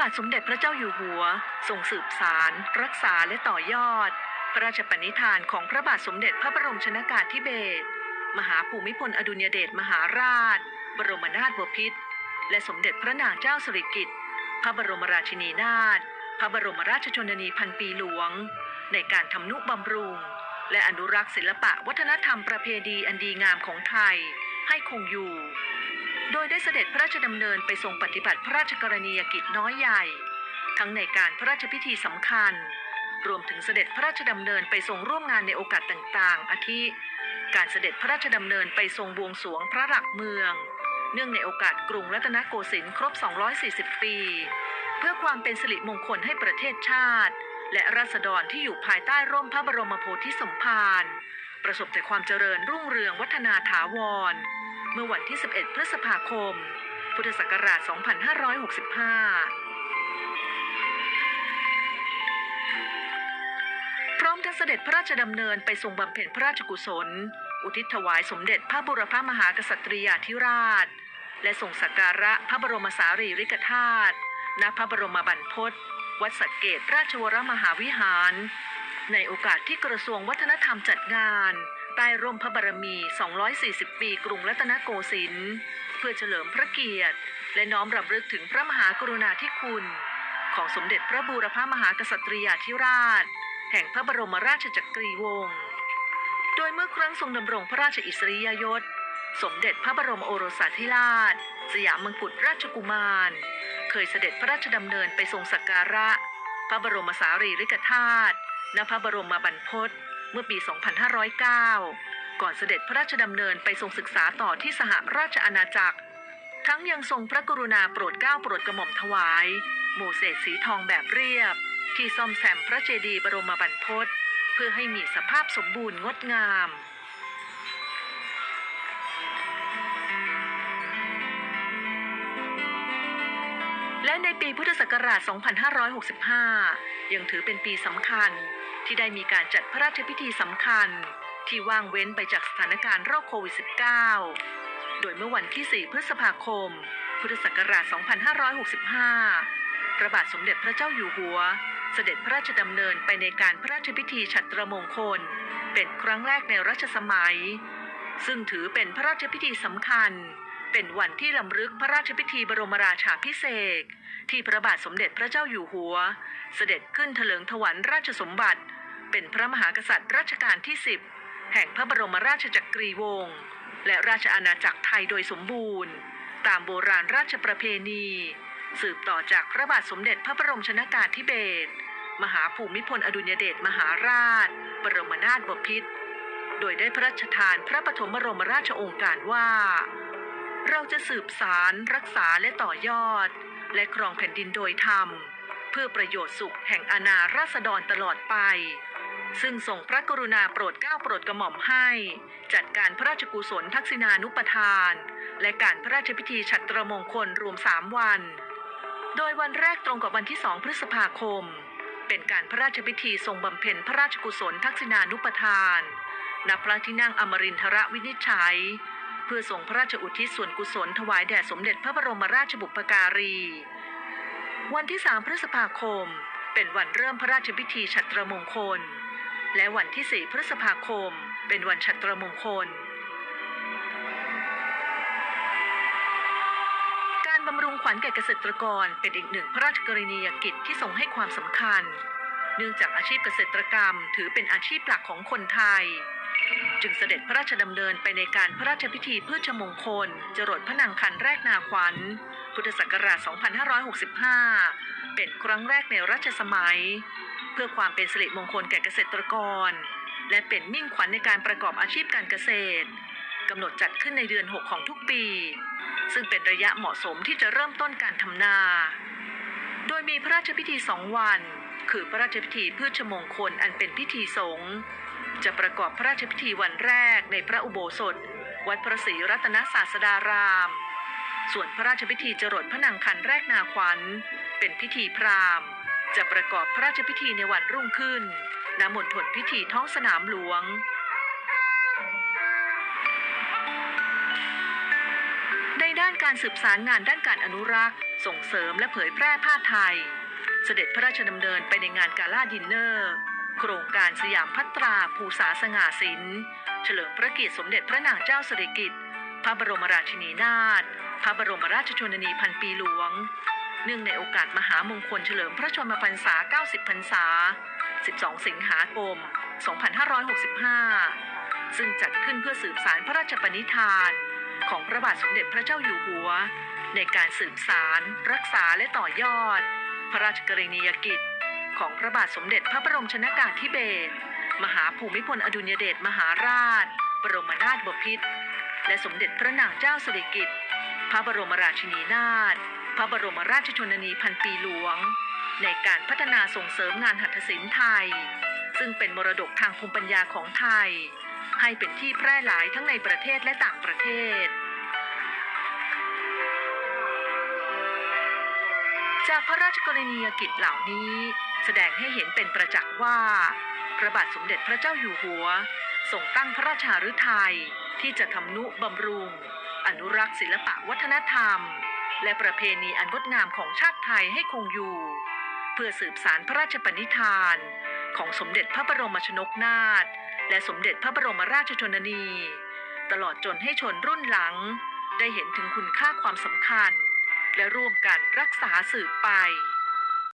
บาทสมเด็จพระเจ้าอยู่หัวทรงสืบสาร รักษาและต่อยอด พระราชปณิธานของพระบาทสมเด็จพระบรมชนากาธิเบศรมหาภูมิพลอดุลยเดชมหาราช บรมนาถบพิตรและสมเด็จพระนางเจ้าสิริกิติ์พระบรมราชินีนาถพระบรมราชชนนีพันปีหลวง ในการทำนุบำรุง และอนุรักษ์ศิลปะวัฒนธรรมประเพณีอันดีงามของไทยให้คงอยู่ โดยได้เสด็จพระราชดำเนินไปทรงปฏิบัติพระราชกรณียกิจน้อยใหญ่ ทั้งในการพระราชพิธีสำคัญ รวมถึงเสด็จพระราชดำเนินไปทรงร่วมงานในโอกาสต่างๆ อาทิ การเสด็จพระราชดำเนินไปทรงบวงสรวงพระหลักเมือง เนื่องในโอกาสกรุงรัตนโกสินทร์ครบ 240 ปี เพื่อความเป็นสิริมงคลให้ประเทศชาติ และราษฎรที่อยู่ภายใต้ร่มพระบรมโพธิสมภารประสบแต่ความเจริญรุ่งเรืองวัฒนาถาวร เมื่อวันที่ 11 พฤษภาคม พุทธศักราช 2565 พร้อมทั้งเสด็จพระราชดำเนินไปทรงบำเพ็ญพระราชกุศล อุทิศถวายสมเด็จพระบุรพมหากษัตริยาธิราช และส่งสักการะพระบรมสารีริกธาตุณพระบรมบรรพตวัดสักเกตราชวรมหาวิหาร ในโอกาสที่กระทรวงวัฒนธรรมจัดงาน ต้ร่มพระบารมี 240 ปีกรุงรัตนโกสินทร์เพื่อเฉลิมพระเกียรติ และน้อมรำลึกถึงพระมหากรุณาธิคุณ ของสมเด็จพระบูรพมหากษัตริยาธิราช แห่งพระบรมราชจักรีวงศ์ โดยเมื่อครั้งทรงดำรงพระราชอิสริยยศ สมเด็จพระบรมโอรสาธิราช สยามมงกุฎราชกุมาร เคยเสด็จพระราชดำเนินไปทรงสักการะ พระบรมสารีริกธาตุณพระบรมบรรพต เมื่อปี 2509 ก่อนเสด็จพระราชดำเนินไปทรงศึกษาต่อที่สหราชอาณาจักร ทั้งยังทรงพระกรุณาโปรดเกล้าโปรดกระหม่อมถวาย โมเสสสีทองแบบเรียบ ที่ซ่อมแซมพระเจดีย์บรมบรรพตเพื่อให้มีสภาพสมบูรณ์งดงาม และในปีพุทธศักราช 2565 ยังถือเป็นปีสำคัญที่ได้มีการจัดพระราชพิธีสำคัญ ที่ว่างเว้นไปจากสถานการณ์โรคโควิด -19 โดยเมื่อวันที่ 4 พฤษภาคม พุทธศักราช 2565 พระบาทสมเด็จพระเจ้าอยู่หัว เสด็จพระราชดำเนินไปในการพระราชพิธีฉัตรมงคล เป็นครั้งแรกในรัชสมัย ซึ่งถือเป็นพระราชพิธีสำคัญ เป็นวันที่ลำลึกพระราชพิธีบรมราชาพิเศษที่พระบาทสมเด็จพระเจ้าอยู่หัว เสด็จขึ้นเถลิงถวัลยราชสมบัติ เป็นพระมหากษัตริย์รัชกาลที่ 10 แห่งพระบรมราชจักรีวงศ์และราชอาณาจักรไทยโดยสมบูรณ์ ตามโบราณราชประเพณี สืบต่อจากพระบาทสมเด็จพระบรมชนากาธิเบศรมหาภูมิพลอดุลยเดชมหาราช บรมนาถบพิตรโดยได้พระราชทานพระปฐมบรมราชโองการว่า เราจะสืบสารรักษาและต่อยอด และครองแผ่นดินโดยธรรม เพื่อประโยชน์สุขแห่งอาณาราษฎรตลอดไป ซึ่งทรงพระกรุณาโปรดเกล้าโปรดกระหม่อมให้ จัดการพระราชกุศลทักษิณานุปทาน และการพระราชพิธีฉัตรมงคลรวมสามวัน โดยวันแรกตรงกับวันที่สองพฤษภาคม เป็นการพระราชพิธีทรงบำเพ็ญพระราชกุศลทักษิณานุปทานณพระที่นั่งอมรินทรวินิจฉัย พื่อส่งพระราชอุทิศส่วนกุศลถวายแด่สมเด็จพระบรมราชบุพการี วันที่ 3 พฤษภาคม เป็นวันเริ่มพระราชพิธีฉัตรมงคล และวันที่ 4 พฤษภาคม เป็นวันฉัตรมงคล การบำรุงขวัญแก่เกษตรกรเป็นอีกหนึ่งพระราชกรณียกิจที่ทรงให้ความสำคัญ เนื่องจากอาชีพเกษตรกรรมถือเป็นอาชีพหลักของคนไทย จึงเสด็จพระราชดำเนินไปในการพระราชพิธีพืชมงคล จรดพระนางคันแรกนาขวัญ พุทธศักราช 2565 เป็นครั้งแรกในรัชสมัย เพื่อความเป็นสิริมงคลแก่เกษตรกร และเป็นมิ่งขวัญในการประกอบอาชีพการเกษตรกำหนดจัดขึ้นในเดือน 6 ของทุกปี ซึ่งเป็นระยะเหมาะสมที่จะเริ่มต้นการทำนา โดยมีพระราชพิธีสองวัน คือพระราชพิธีพืชมงคลอันเป็นพิธีสงฆ์ จะประกอบพระราชพิธีวันแรกในพระอุโบสถ วัดพระศรีรัตนศาสดาราม ส่วนพระราชพิธีจรดพระนางคันแรกนาขวัญ เป็นพิธีพราหมณ์ จะประกอบพระราชพิธีในวันรุ่งขึ้นณมณฑลพิธีท้องสนามหลวงในด้านการสืบสารงานด้านการอนุรักษ์ ส่งเสริมและเผยแพร่ผ้าไทย เสด็จพระราชดำเนินไปในงานกาลาดินเนอร์ โครงการสยามพัตราภูษาสง่าสินเฉลิมพระเกียรติสมเด็จพระนางเจ้าสิริกิติ์พระบรมราชินีนาถพระบรมราชชนนีพันปีหลวง เนื่องในโอกาสมหามงคลเฉลิมพระชนมพรรษา 90 พรรษา 12 สิงหาคม 2565 ซึ่งจัดขึ้นเพื่อสืบสารพระราชปณิธาน ของพระบาทสมเด็จพระเจ้าอยู่หัว ในการสืบสาร รักษาและต่อยอด พระราชกรณียกิจ ของพระบาทสมเด็จพระบรมชนากาธิเบศรมหาภูมิพลอดุลยเดชมหาราช บรมนาถบพิตรและสมเด็จพระนางเจ้าสิริกิติ์พระบรมราชินีนาถพระบรมราชชนนีพันปีหลวง ในการพัฒนาส่งเสริมงานหัตถศิลป์ไทย ซึ่งเป็นมรดกทางภูมิปัญญาของไทย ให้เป็นที่แพร่หลายทั้งในประเทศและต่างประเทศ จากพระราชกรณียกิจเหล่านี้ แสดงให้เห็นเป็นประจักษ์ว่า พระบาทสมเด็จพระเจ้าอยู่หัวทรงตั้งพระราชาฤทัยที่จะทำนุบำรุง อนุรักษ์ศิลปะวัฒนธรรม และประเพณีอันงดงามของชาติไทยให้คงอยู่ เพื่อสืบสารพระราชปณิธาน ของสมเด็จพระบรมชนกนาถและสมเด็จพระบรมราชชนนี ตลอดจนให้ชนรุ่นหลัง ได้เห็นถึงคุณค่าความสำคัญ และร่วมกันรักษาสืบไป